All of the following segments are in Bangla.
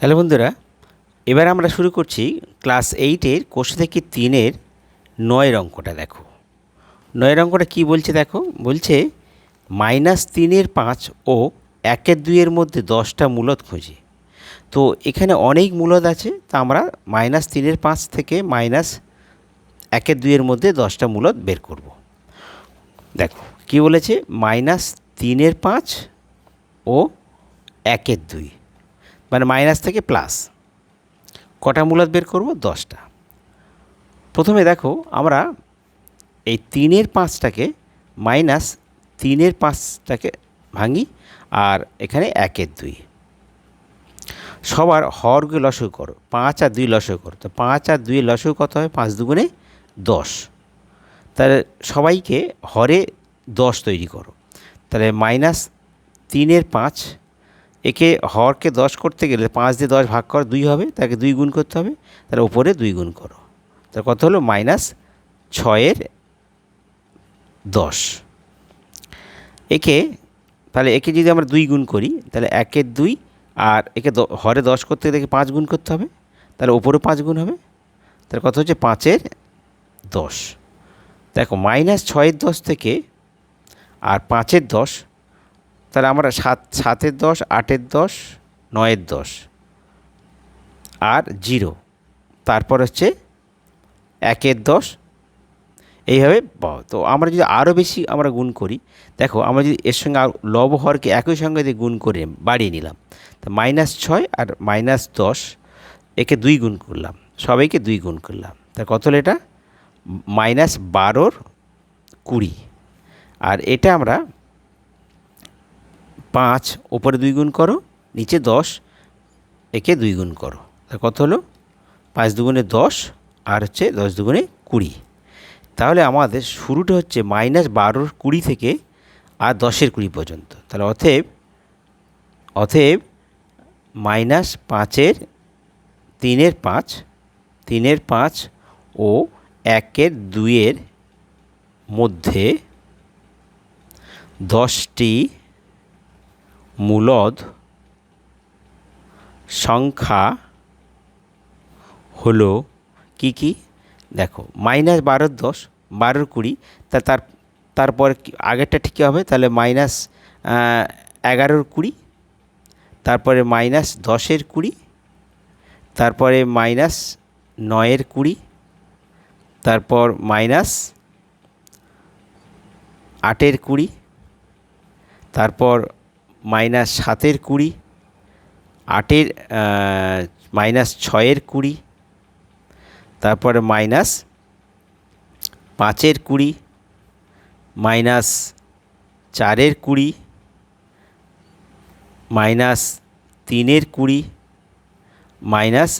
হ্যালো বন্ধুরা, এবার আমরা শুরু করছি ক্লাস এইটের, কোষ থেকে তিনের নয়ের অঙ্কটা দেখো। নয়ের অঙ্কটা কী বলছে দেখো? বলছে মাইনাস তিনের পাঁচ ও একের দুইয়ের মধ্যে দশটা মূলদ খুঁজি। তো এখানে অনেক মূলদ আছে, তা আমরা মাইনাস তিনের পাঁচ থেকে মাইনাস একের দুইয়ের মধ্যে দশটা মূলদ বের করব। দেখো, কি বলেছে? মাইনাস তিনের পাঁচ ও একের দুই। মানে মাইনাস থেকে প্লাস। কটা মূলদ বের করব? দশটা। প্রথমে দেখো, আমরা এই তিনের পাঁচটাকে মাইনাস তিনের পাঁচটাকে ভাঙি, আর এখানে একের দুই। সবার হরকে লসও করো, পাঁচ আর দুই লসও করো। তো পাঁচ আর দুই লসও কত হয়? পাঁচ দুগুণে দশ। তাহলে সবাইকে হরে দশ তৈরি করো। তাহলে মাইনাস তিনের পাঁচ একে হরকে দশ করতে গেলে পাঁচ দিয়ে দশ ভাগ কর, দুই হবে, তাকে দুই গুণ করতে হবে, তার উপরে দুই গুণ করো। তার কত হলো? মাইনাস ছয়ের দশ। একে, তাহলে একে যদি আমরা দুই গুণ করি, তাহলে একের দুই আর একে হরে দশ করতে গেলে পাঁচ গুণ করতে হবে তাহলে উপরেও পাঁচ গুণ হবে, তার কত হচ্ছে? পাঁচের দশ। দেখো, মাইনাস ছয়ের দশ থেকে আর পাঁচের দশ তাহলে আমরা সাত, সাতের দশ, আটের দশ, নয়ের দশ আর জিরো। তারপর হচ্ছে একের দশ। এইভাবে তো আমরা যদি আরও বেশি আমরা গুণ করি, দেখো আমরা যদি এর সঙ্গে আর লব হরকে একই সঙ্গে যদি গুণ করে বাড়িয়ে নিলাম, তো মাইনাস ছয় আর মাইনাস দশ, একে দুই গুণ করলাম, সবাইকে দুই গুণ করলাম, তা কত হলো এটা? মাইনাস বারোর কুড়ি। আর এটা আমরা পাঁচ, ওপরে দুই গুণ করো, নিচে দশ, একে দুই গুণ করো। তা কত হলো? পাঁচ দুগুণে দশ আর হচ্ছে দশ দুগুণে কুড়ি। তাহলে আমাদের শুরুটা হচ্ছে মাইনাস বারোর কুড়ি থেকে আর দশের কুড়ি পর্যন্ত। তাহলে অতএব অতএব মাইনাস পাঁচের তিনের পাঁচ তিনের পাঁচ ও একের দুইয়ের মধ্যে দশটি মূলদ সংখ্যা হলো কি কি? দেখো, মাইনাস বারোর দশ, বারোর কুড়ি, তা তার, তারপর আগেরটা ঠিক হবে? তাহলে মাইনাস এগারোর কুড়ি, তারপরে মাইনাস দশের কুড়ি, তারপরে মাইনাস নয়ের কুড়ি, তারপর মাইনাস আটের কুড়ি, তারপর মাইনাস সাতের কুড়ি, আটের মাইনাস ছয়ের কুড়ি, তারপরে মাইনাস পাঁচের কুড়ি, মাইনাস চারের কুড়ি, মাইনাস তিনের কুড়ি, মাইনাস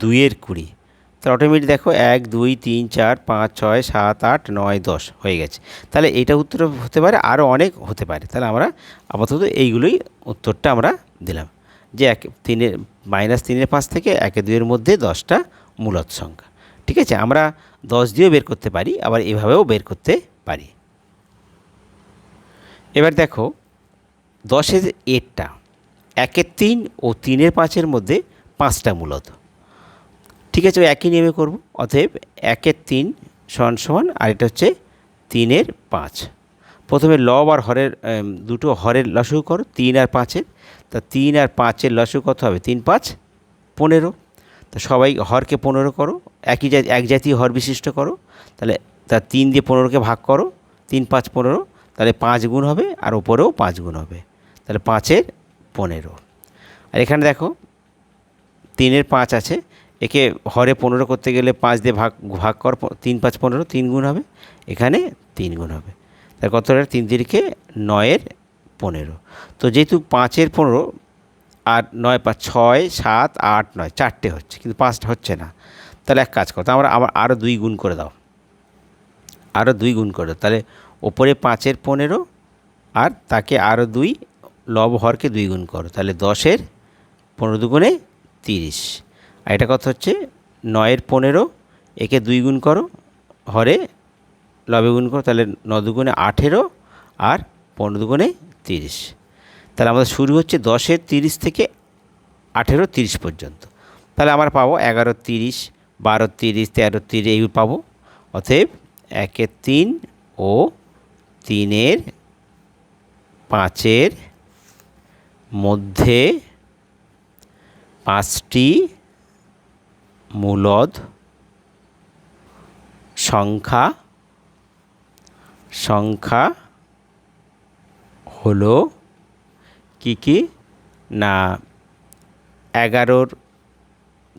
দুইয়ের কুড়ি। তাহলে অটোমেটিক দেখো এক, দুই, তিন, চার, পাঁচ, ছয়, সাত, আট, নয়, দশ হয়ে গেছে। তাহলে এইটা উত্তর হতে পারে আরও অনেক হতে পারে। তাহলে আমরা আপাতত এইগুলোই উত্তরটা আমরা দিলাম। যে এক তিনের মাইনাস তিনের পাঁচ থেকে একে দুইয়ের মধ্যে দশটা মূলত সংখ্যা। ঠিক আছে? আমরা দশ দিয়েও বের করতে পারি, আবার এভাবেও বের করতে পারি। এবার দেখো, দশের এরটা, একের তিন ও তিনের পাঁচের মধ্যে পাঁচটা মূলত। ঠিক আছে একই নিয়মে করব। অতএব একের তিন সমান সমান, আর এটা হচ্ছে তিনের পাঁচ। প্রথমে লব আর হরের দুটো হরের লসু করো, তিন আর পাঁচের। তা তিন আর পাঁচের লসু কত হবে? তিন পাঁচ, পনেরো। তা সবাই হরকে পনেরো করো, একই জাতি, এক জাতীয় হর বিশিষ্ট করো। তাহলে তা তিন দিয়ে পনেরোকে ভাগ করো, তিন পাঁচ পনেরো, তাহলে পাঁচ গুণ হবে, আর ওপরেও পাঁচ গুণ হবে। তাহলে পাঁচের পনেরো। আর এখানে দেখো, তিনের পাঁচ আছে একে হরে পনেরো করতে গেলে পাঁচ দিয়ে ভাগ ভাগ কর তিন পাঁচ পনেরো, তিন গুণ হবে। এখানে তিন গুণ হবে। তার কত? তিন তিরিকে নয়ের পনেরো। তো যেহেতু পাঁচের পনেরো, আর নয় পাঁচ, ছয়, সাত, আট, নয়, চারটে হচ্ছে, কিন্তু পাঁচটা হচ্ছে না। তাহলে এক কাজ করো আমরা আবার আরও দুই গুণ করে দাও। আরও দুই গুণ করে দাও। তাহলে ওপরে পাঁচের পনেরো, আর তাকে আরও দুই, লব হরকে দুই গুণ করো। তাহলে দশের পনেরো দুগুণে তিরিশ। এটা কত হচ্ছে নয়ের পনেরো, একে দুই গুণ করো, হরে লবে গুণ করো, তাহলে ন দুগুণে আঠেরো আর পনেরো দুগুণে তিরিশ। তাহলে আমাদের শুরু হচ্ছে দশের তিরিশ থেকে আঠেরো তিরিশ পর্যন্ত। তাহলে আমরা পাবো এগারো তিরিশ, বারো তিরিশ, তেরো তিরিশ এই পাবো। অতএব একের তিন ও তিনের পাঁচের মধ্যে পাঁচটি মূলদ, সংখ্যা সংখ্যা হলো কি কি? না, এগারোর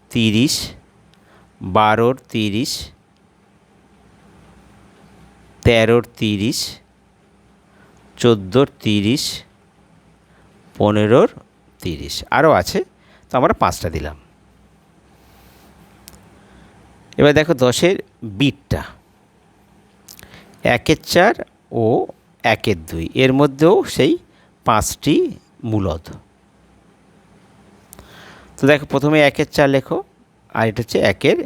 তিরিশ, বারোর তিরিশ, তেরোর তিরিশ, চোদ্দোর তিরিশ, পনেরোর তিরিশ, আরও আছে। তো আমরা পাঁচটা দিলাম। এবার দেখো দশের বিটটা। একের চার ও একের দুই। এর মধ্যেও সেই পাঁচটি মূলদ। তো দেখো প্রথমে একের চার লেখো, আর এটা হচ্ছে একের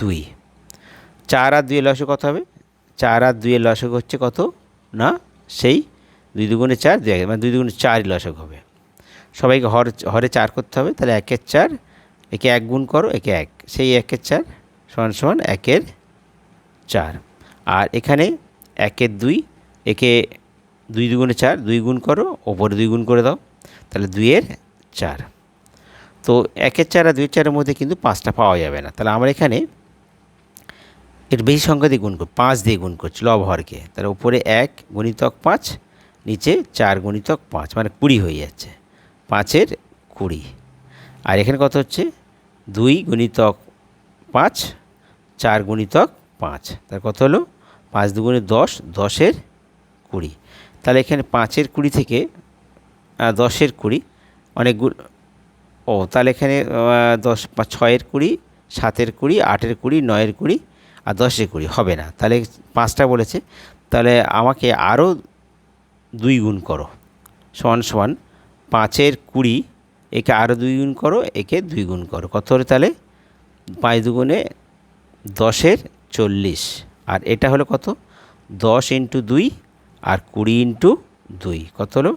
দুই। চার আর দুইয়ের লসক কত হবে? চার আর দুইয়ের লসক হচ্ছে কত? না, সেই দুই দুগুণে চার, দুই মানে দুই দুগুণে চারই লসক হবে। সবাইকে হর, হরে চার করতে হবে, তাহলে একের চার, একে এক গুণ করো, একে এক। সেই একের চার সমান সমান একের চার। আর এখানে একের দুই, একে দুই দুগুণে চার, দুই গুণ করো, ওপরে দুই গুণ করে দাও, তাহলে দুইয়ের চার। তো একের চার আর দুই চারের মধ্যে কিন্তু পাঁচটা পাওয়া যাবে না। তাহলে আমরা এখানে এর বেশি সংখ্যা দিয়ে গুণ করি, পাঁচ দিয়ে গুণ করছি লব হরকে। তাহলে উপরে এক গুণিতক পাঁচ, নিচে চার গুণিতক পাঁচ মানে কুড়ি হয়ে যাচ্ছে, পাঁচের কুড়ি। আর এখানে কত হচ্ছে? দুই গুণিতক পাঁচ চার গুণিতক পাঁচ। তার কত হলো? পাঁচ দুগুণে দশ, দশের কুড়ি। তাহলে এখানে পাঁচের কুড়ি থেকে দশের কুড়ি অনেকগুলো ও, তাহলে এখানে দশ ছয়ের কুড়ি, সাতের কুড়ি, আটের কুড়ি, নয়ের কুড়ি আর দশের কুড়ি। হবে না। তাহলে পাঁচটা বলেছে। তাহলে আমাকে আরও দুই গুণ করো। সমান সমান পাঁচের কুড়ি, একে আরও দুই গুণ করো, একে দুই গুণ করো। কত হলো তাহলে? পাঁচ দুগুণে দশের চল্লিশ। আর এটা হলো কত? দশ ইন্টু দুই আর কুড়ি ইন্টু দুই। কত হলো?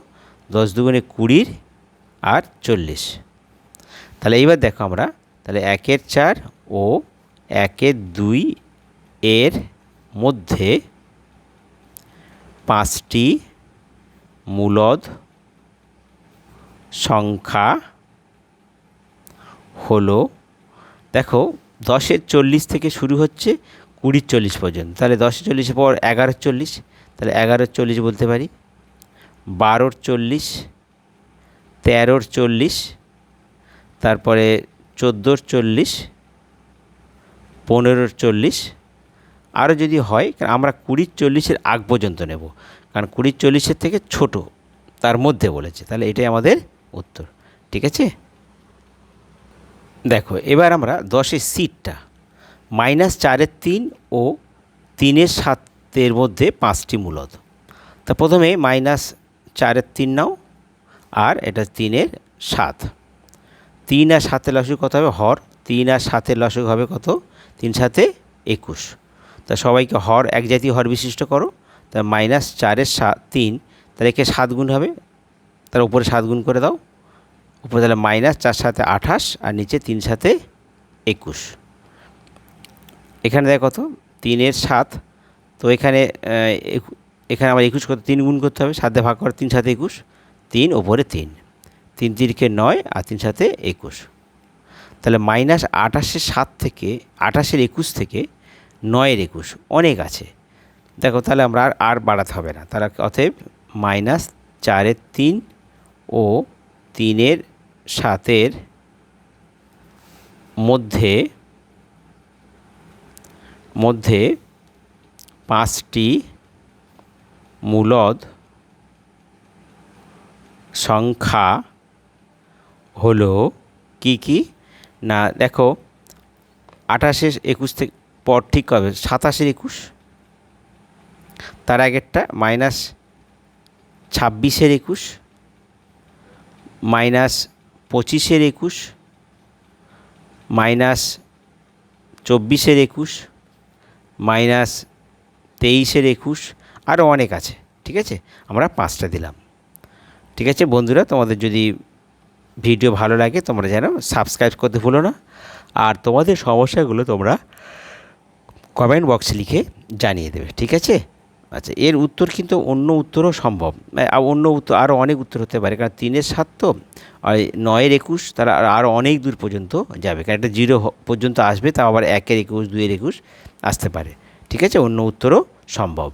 দশ দুগুণে কুড়ির আর চল্লিশ। তাহলে এইবার দেখো আমরা। তাহলে একের চার ও একের দুই এর মধ্যে পাঁচটি মূলদ সংখ্যা হলো, দেখো দশের চল্লিশ থেকে শুরু হচ্ছে কুড়ির চল্লিশ পর্যন্ত। তাহলে দশের চল্লিশের পর এগারোর চল্লিশ, তাহলে এগারোর চল্লিশ বলতে পারি। বারোর চল্লিশ, তেরোর চল্লিশ, তারপরে চোদ্দোর চল্লিশ, পনেরোর চল্লিশ, আরও যদি হয়, কারণ আমরা কুড়ির চল্লিশের আগ পর্যন্ত নেব। কারণ কুড়ির চল্লিশের থেকে ছোট, তার মধ্যে বলেছে। তাহলে এটাই আমাদের উত্তর। ঠিক আছে? দেখো, এবার আমরা দশের সিটটা মাইনাস চারের তিন ও তিনের সাতের মধ্যে পাঁচটি মূলত তা প্রথমে মাইনাস চারের তিন নাও, আর এটা তিনের সাত। তিন আর সাতের লসক কত হবে? হর। তিন আর সাতের লসক হবে কত? তিন সাথে একুশ। তা সবাইকে হর, এক জাতীয় হর বিশিষ্ট করো। তা মাইনাস চারের সাত তিন, তাহলে একে সাত গুণ হবে। তার উপরে সাত গুণ করে দাও। উপরে তাহলে মাইনাস চার সাথে আঠাশ আর নিচে তিন সাথে একুশ। এখানে দেখ কত তিনের সাত, তো এখানে এখানে আমার একুশ কত তিন গুণ করতে হবে দিয়ে ভাগ করে তিন সাথে একুশ, তিন ওপরে তিন। তিন তিনকে নয় আর তিন সাথে একুশ। তাহলে মাইনাস আঠাশের সাত থেকে, আঠাশের একুশ থেকে নয়ের একুশ, অনেক আছে। দেখো তাহলে আমরা আর আর বাড়াতে হবে না। তাহলে অতএব মাইনাস চারের তিন ও তিনের সাতের মধ্যে মধ্যে পাঁচটি মূলদ সংখ্যা হলো কি কি? না, দেখো, আঠাশের একুশ থেকে, পর ঠিক হবে, সাতাশের একুশ। তার আগেরটা, মাইনাস ছাব্বিশের একুশ, মাইনাস পঁচিশের একুশ, মাইনাস চব্বিশের একুশ, মাইনাস তেইশের একুশ, আরও অনেক আছে, ঠিক আছে? আমরা পাঁচটা দিলাম। ঠিক আছে বন্ধুরা, তোমাদের যদি ভিডিও ভালো লাগে, তোমরা যেন সাবস্ক্রাইব করতে ভুলো না। আর তোমাদের সমস্যাগুলো তোমরা কমেন্ট বক্সে লিখে জানিয়ে দেবে, ঠিক আছে? আচ্ছা এর উত্তর কিন্তু অন্য উত্তরও সম্ভব। অন্য উত্তর আরও অনেক উত্তর হতে পারে, কারণ তিনের সাত তো, আর নয়ের একুশ, তারা আরও অনেক দূর পর্যন্ত যাবে, কারণ একটা জিরো পর্যন্ত আসবে তা আবার একের একুশ, দুইয়ের একুশ আসতে পারে। ঠিক আছে? অন্য উত্তরও সম্ভব।